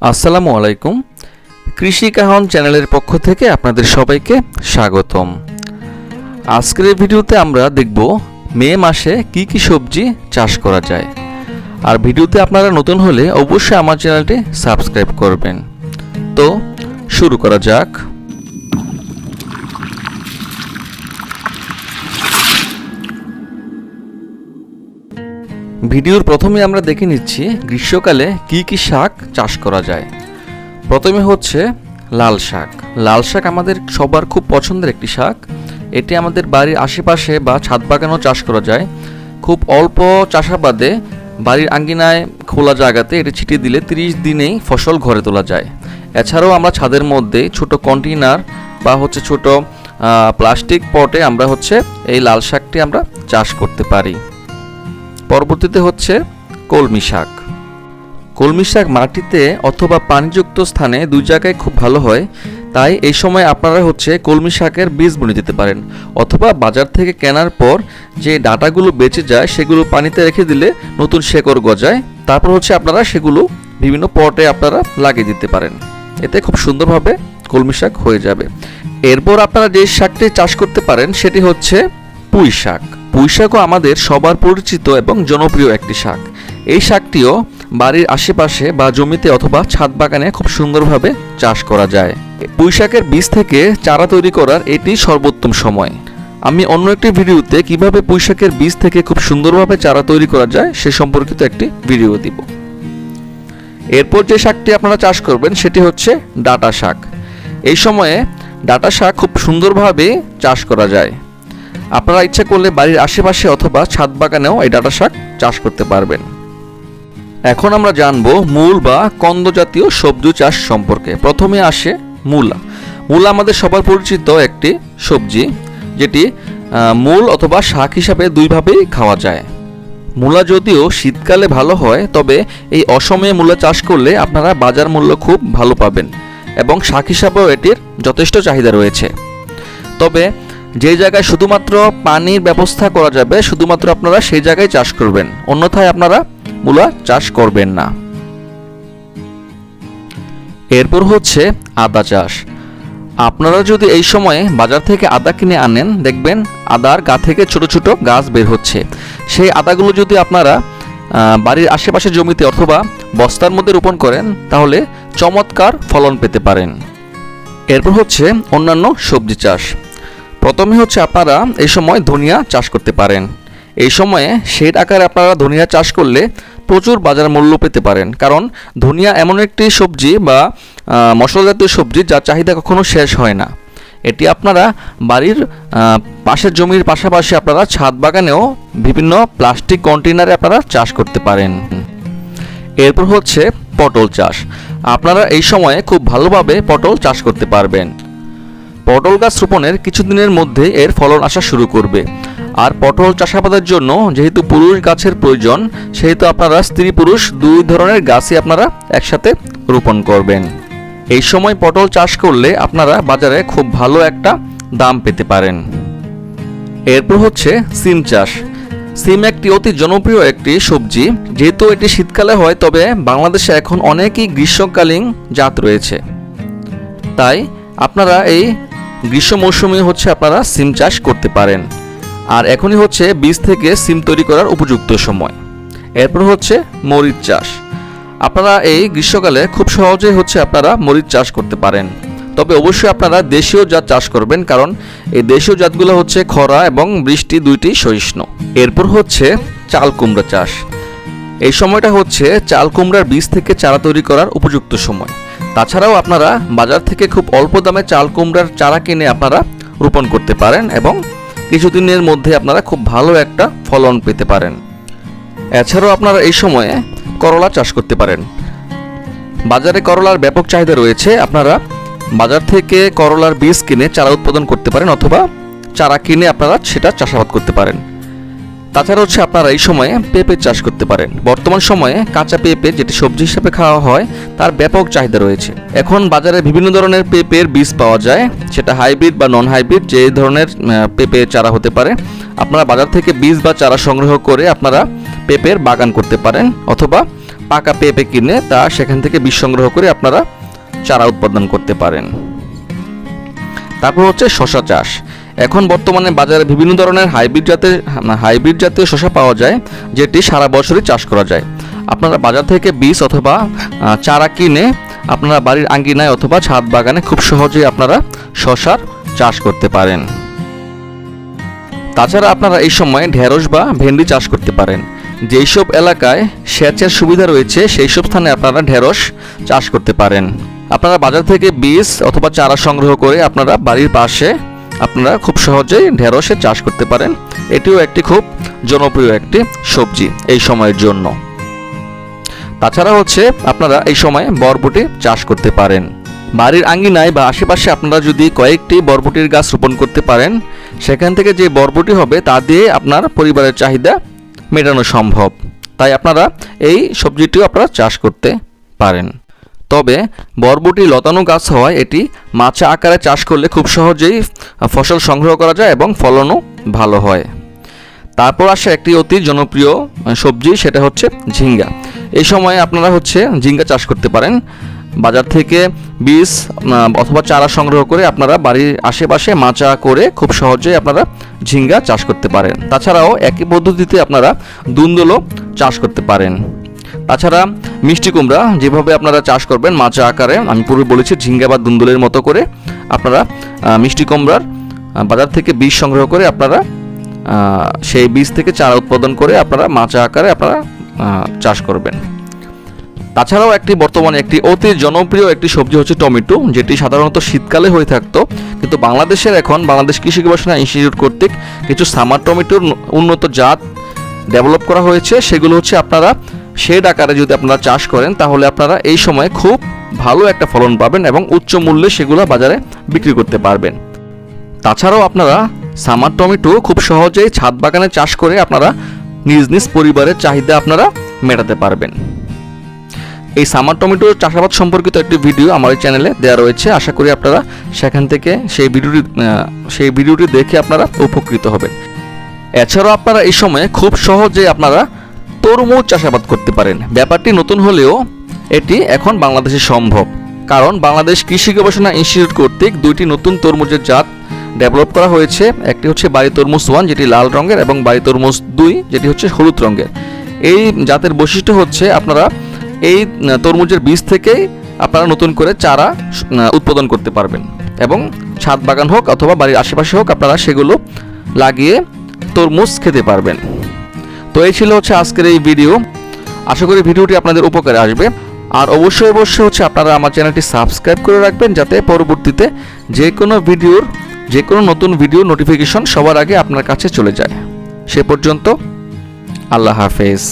আসসালামু আলাইকুম। কৃষি কাহন চ্যানেলের পক্ষ থেকে আপনাদের সবাইকে স্বাগতম। আজকের ভিডিওতে আমরা দেখব মে মাসে কি কি সবজি চাষ করা যায়। আর ভিডিওতে আপনারা নতুন হলে অবশ্যই আমার চ্যানেলটি সাবস্ক্রাইব করবেন। তো, শুরু করা যাক। ভিডিওর প্রথমে আমরা দেখে নিচ্ছি গ্রীষ্মকালে কি কি শাক চাষ করা যায়। প্রথমে হচ্ছে লাল শাক। লাল শাক আমাদের সবার খুব পছন্দের একটি শাক। এটি আমাদের বাড়ির আশেপাশে বা ছাদ বাগানও চাষ করা যায়। খুব অল্প চাষাবাদে বাড়ির আঙ্গিনায় খোলা জায়গাতে এটি ছিটিয়ে দিলে 30 দিনেই ফসল ঘরে তোলা যায়। এছাড়াও আমরা ছাদের মধ্যে ছোট কন্টেইনার বা হচ্ছে ছোট প্লাস্টিক পটে আমরা হচ্ছে এই লাল শাকটি আমরা চাষ করতে পারি। পরবর্তীতে হচ্ছে কলমি শাক। কলমি শাক মাটিতে অথবা পানিযুক্ত স্থানে দুই জায়গায় খুব ভালো হয়, তাই এই সময় আপনারা হচ্ছে কলমি শাকের বীজ বুনে দিতে পারেন, অথবা বাজার থেকে কেনার পর যে ডাটাগুলো বেঁচে যায় সেগুলো পানিতে রেখে দিলে নতুন শেকড় গজায়, তারপর হচ্ছে আপনারা সেগুলো বিভিন্ন পটে আপনারা লাগিয়ে দিতে পারেন। এতে খুব সুন্দরভাবে কলমি শাক হয়ে যাবে। এরপর আপনারা যে শাকটি চাষ করতে পারেন সেটি হচ্ছে পুঁই শাক। পুঁই শাকও আমাদের সবার পরিচিত এবং জনপ্রিয় একটি শাক। এই শাকটিও বাড়ির আশেপাশে বা জমিতে অথবা ছাদ বাগানে খুব সুন্দরভাবে চাষ করা যায়। পুঁইশাকের বীজ থেকে চারা তৈরি করার এটি সর্বোত্তম সময়। আমি অন্য একটি ভিডিওতে কীভাবে পুঁইশাকের বীজ থেকে খুব সুন্দরভাবে চারা তৈরি করা যায় সে সম্পর্কিত একটি ভিডিও দিব। এরপর যে শাকটি আপনারা চাষ করবেন সেটি হচ্ছে ডাটা শাক। এই সময়ে ডাটা শাক খুব সুন্দরভাবে চাষ করা যায়। আপনারা ইচ্ছা করলে বাড়ির আশেপাশে অথবা ছাদ বাগানেও এই ডাটা শাক চাষ করতে পারবেন। এখন আমরা জানব মূল বা কন্দ জাতীয় সবজি চাষ সম্পর্কে। প্রথমে আসে মূলা। মূলা আমাদের সবার পরিচিত একটি সবজি, যেটি মূল অথবা শাক হিসাবে দুইভাবেই খাওয়া যায়। মূলা যদিও শীতকালে ভালো হয়, তবে এই অসময়ে মূলা চাষ করলে আপনারা বাজার মূল্য খুব ভালো পাবেন এবং শাক হিসাবেও এটির যথেষ্ট চাহিদা রয়েছে। তবে যে জায়গায় শুধুমাত্র পানির ব্যবস্থা করা যাবে, শুধুমাত্র আপনারা সেই জায়গায় চাষ করবেন। অন্যথায় আপনারা মূলা চাষ করবেন না। এরপর হচ্ছে আদা চাষ। আপনারা যদি এই সময়ে বাজার থেকে আদা কিনে আনেন, দেখবেন আদার গা থেকে ছোট ছোট গাছ বের হচ্ছে। সেই আদাগুলো যদি আপনারা বাড়ির আশেপাশে জমিতে অথবা বস্তার মধ্যে রোপণ করেন, তাহলে চমৎকার ফলন পেতে পারেন। এরপর হচ্ছে অন্যান্য সবজি চাষ। প্রথমে হচ্ছে আপনারা এই সময় ধনিয়া চাষ করতে পারেন। এই সময়ে শেড আকারে আপনারা ধনিয়া চাষ করলে প্রচুর বাজার মূল্য পেতে পারেন। কারণ ধনিয়া এমন একটি সবজি বা মশলা জাতীয় সবজি যার চাহিদা কখনো শেষ হয় না। এটি আপনারা বাড়ির পাশের জমির পাশাপাশি আপনারা ছাদ বাগানেও বিভিন্ন প্লাস্টিক কন্টেনারে আপনারা চাষ করতে পারেন। এরপর হচ্ছে পটল চাষ। আপনারা এই সময়ে খুব ভালোভাবে পটল চাষ করতে পারবেন। পটল গাছ রোপণের কিছুদিনের মধ্যে এর ফলন আসা শুরু করবে। আর পটল চাষাবাদের জন্য যেহেতু পুরুষ গাছের প্রয়োজন, সেহেতু আপনারা স্ত্রী পুরুষ দুই ধরনের গাছই আপনারা একসাথে রোপণ করবেন। এই সময় পটল চাষ করলে আপনারা বাজারে খুব ভালো একটা দাম পেতে পারেন। এরপর হচ্ছে সিম চাষ। সিম একটি অতি জনপ্রিয় একটি সবজি। যেহেতু এটি শীতকালে হয়, তবে বাংলাদেশে এখন অনেকই গ্রীষ্মকালীন জাত রয়েছে। তাই আপনারা এই গ্রীষ্ম মৌসুমে হচ্ছে আপনারা সিম চাষ করতে পারেন। আর এখনই হচ্ছে বীজ থেকে সিম তৈরি করার উপযুক্ত সময়। এরপর হচ্ছে মরিচ চাষ। আপনারা এই গ্রীষ্মকালে খুব সহজেই হচ্ছে আপনারা মরিচ চাষ করতে পারেন। তবে অবশ্যই আপনারা দেশীয় জাত চাষ করবেন, কারণ এই দেশীয় জাতগুলো হচ্ছে খরা এবং বৃষ্টি দুইটি সহিষ্ণু। এরপর হচ্ছে চাল কুমড়া চাষ। এই সময়টা হচ্ছে চাল কুমড়ার বীজ থেকে চারা তৈরি করার উপযুক্ত সময়। তাছাড়াও আপনারা বাজার থেকে খুব অল্প দামে চাল কুমড়ার চারা কিনে আপনারা রোপণ করতে পারেন এবং কিছুদিনের মধ্যে আপনারা খুব ভালো একটা ফলন পেতে পারেন। এছাড়াও আপনারা এই সময়ে করলা চাষ করতে পারেন। বাজারে করলার ব্যাপক চাহিদা রয়েছে। আপনারা বাজার থেকে করলার বীজ কিনে চারা উৎপাদন করতে পারেন অথবা চারা কিনে আপনারা সেটা চাষাবাদ করতে পারেন। তাছাড়া হচ্ছে আপনারা এই সময়ে পেঁপে চাষ করতে পারেন। বর্তমান সময়ে কাঁচা পেঁপে যেটি সবজি হিসেবে খাওয়া হয়, তার ব্যাপক চাহিদা রয়েছে। এখন বাজারে বিভিন্ন ধরনের পেঁপের বীজ পাওয়া যায়, সেটা হাইব্রিড বা নন হাইব্রিড যে ধরনের পেঁপে চারা হতে পারে। আপনারা বাজার থেকে বীজ বা চারা সংগ্রহ করে আপনারা পেঁপের বাগান করতে পারেন, অথবা পাকা পেঁপে কিনে তা সেখান থেকে বীজ সংগ্রহ করে আপনারা চারা উৎপাদন করতে পারেন। তারপর হচ্ছে শশা চাষ। এখন বর্তমানে বাজারে বিভিন্ন ধরনের হাইব্রিড জাতের হাইব্রিড জাতীয় শশা পাওয়া যায়, যেটি সারা বছরই চাষ করা যায়। আপনারা বাজার থেকে বীজ অথবা চারা কিনে আপনারা বাড়ির আঙ্গিনায় অথবা ছাদ বাগানে খুব সহজেই আপনারা শশার চাষ করতে পারেন। তাছাড়া আপনারা এই সময় ঢেঁড়স বা ভেন্ডি চাষ করতে পারেন। যেই সব এলাকায় সেচের সুবিধা রয়েছে সেই সব স্থানে আপনারা ঢেঁড়স চাষ করতে পারেন। আপনারা বাজার থেকে বীজ অথবা চারা সংগ্রহ করে আপনারা বাড়ির পাশে আপনারা খুব সহজেই ঢেঁড়সে চাষ করতে পারেন। এটিও একটি খুব জনপ্রিয় একটি সবজি এই সময়ের জন্য। তাছাড়া হচ্ছে আপনারা এই সময় বরবটি চাষ করতে পারেন। বাড়ির আঙ্গিনায় বা আশেপাশে আপনারা যদি কয়েকটি বরবটির গাছ রোপণ করতে পারেন, সেখান থেকে যে বরবটি হবে তা দিয়ে আপনার পরিবারের চাহিদা মেটানো সম্ভব। তাই আপনারা এই সবজিটিও আপনারা চাষ করতে পারেন। তবে বরবটি লতানো গাছ হওয়ায় এটি মাচা আকারে চাষ করলে খুব সহজেই ফসল সংগ্রহ করা যায় এবং ফলনও ভালো হয়। তারপর আসে একটি অতি জনপ্রিয় সবজি, সেটা হচ্ছে ঝিঙ্গা। এই সময় আপনারা হচ্ছে ঝিঙ্গা চাষ করতে পারেন। বাজার থেকে বীজ অথবা চারা সংগ্রহ করে আপনারা বাড়ির আশেপাশে মাচা করে খুব সহজেই আপনারা ঝিঙ্গা চাষ করতে পারেন। তাছাড়াও একই পদ্ধতিতে আপনারা দুন্দলও চাষ করতে পারেন। তাছাড়া মিষ্টি কুমড়া যেভাবে আপনারা চাষ করবেন মাচা আকারে, আমি পূর্বে বলেছি ঝিঙ্গা বা দুন্দুলের মতো করে আপনারা মিষ্টি কুমড়ার বাজার থেকে বীজ সংগ্রহ করে আপনারা সেই বীজ থেকে চারা উৎপাদন করে আপনারা মাচা আকারে আপনারা চাষ করবেন। তাছাড়াও একটি বর্তমানে একটি অতি জনপ্রিয় একটি সবজি হচ্ছে টমেটো, যেটি সাধারণত শীতকালে হয়ে থাকতো, কিন্তু বাংলাদেশের এখন বাংলাদেশ কৃষি গবেষণা ইনস্টিটিউট কর্তৃক কিছু সামার টমেটোর উন্নত জাত ডেভেলপ করা হয়েছে, সেগুলো হচ্ছে আপনারা শেড আকারে যদি আপনারা চাষ করেন, তাহলে আপনারা এই সময় খুব ভালো একটা ফলন পাবেন এবং উচ্চ মূল্যে সেগুলো বাজারে বিক্রি করতে পারবেন। তাছাড়াও আপনারা সামার টমেটো খুব সহজেই ছাদ বাগানে চাষ করে আপনারা নিজ নিজ পরিবারের চাহিদা আপনারা মেটাতে পারবেন। এই সামার টমেটো চাষাবাদ সম্পর্কিত একটি ভিডিও আমার চ্যানেলে দেওয়া রয়েছে। আশা করি আপনারা সেখান থেকে সেই ভিডিওটি সেই ভিডিওটি দেখে আপনারা উপকৃত হবেন। এছাড়াও আপনারা এই সময়ে খুব সহজে আপনারা তরমুজ চাষাবাদ করতে পারেন। ব্যাপারটি নতুন হলেও এটি এখন বাংলাদেশে সম্ভব। কারণ বাংলাদেশ কৃষি গবেষণা ইনস্টিটিউট কর্তৃক দুইটি নতুন তরমুজের জাত ডেভেলপ করা হয়েছে। একটি হচ্ছে বাড়ি তরমুজ ওয়ান, যেটি লাল রঙের, এবং বাড়ি তরমুজ দুই, যেটি হচ্ছে হলুদ রঙের। এই জাতের বৈশিষ্ট্য হচ্ছে আপনারা এই তরমুজের বীজ থেকেই আপনারা নতুন করে চারা উৎপাদন করতে পারবেন। এবং ছাদ বাগান হোক অথবা বাড়ির আশেপাশে হোক, আপনারা সেগুলো লাগিয়ে তরমুজ খেতে পারবেন। তো এই ছিল হচ্ছে আজকের এই ভিডিও আশা করি ভিডিওটি আপনাদের উপকারে আসবে। আর অবশ্যই অবশ্যই হচ্ছে আপনারা আমার চ্যানেলটি সাবস্ক্রাইব করে রাখবেন যাতে পরবর্তীতে যে কোনো ভিডিওর যে কোনো নতুন ভিডিও নোটিফিকেশন সবার আগে আপনার কাছে চলে যায়। সে পর্যন্ত আল্লাহ হাফেজ।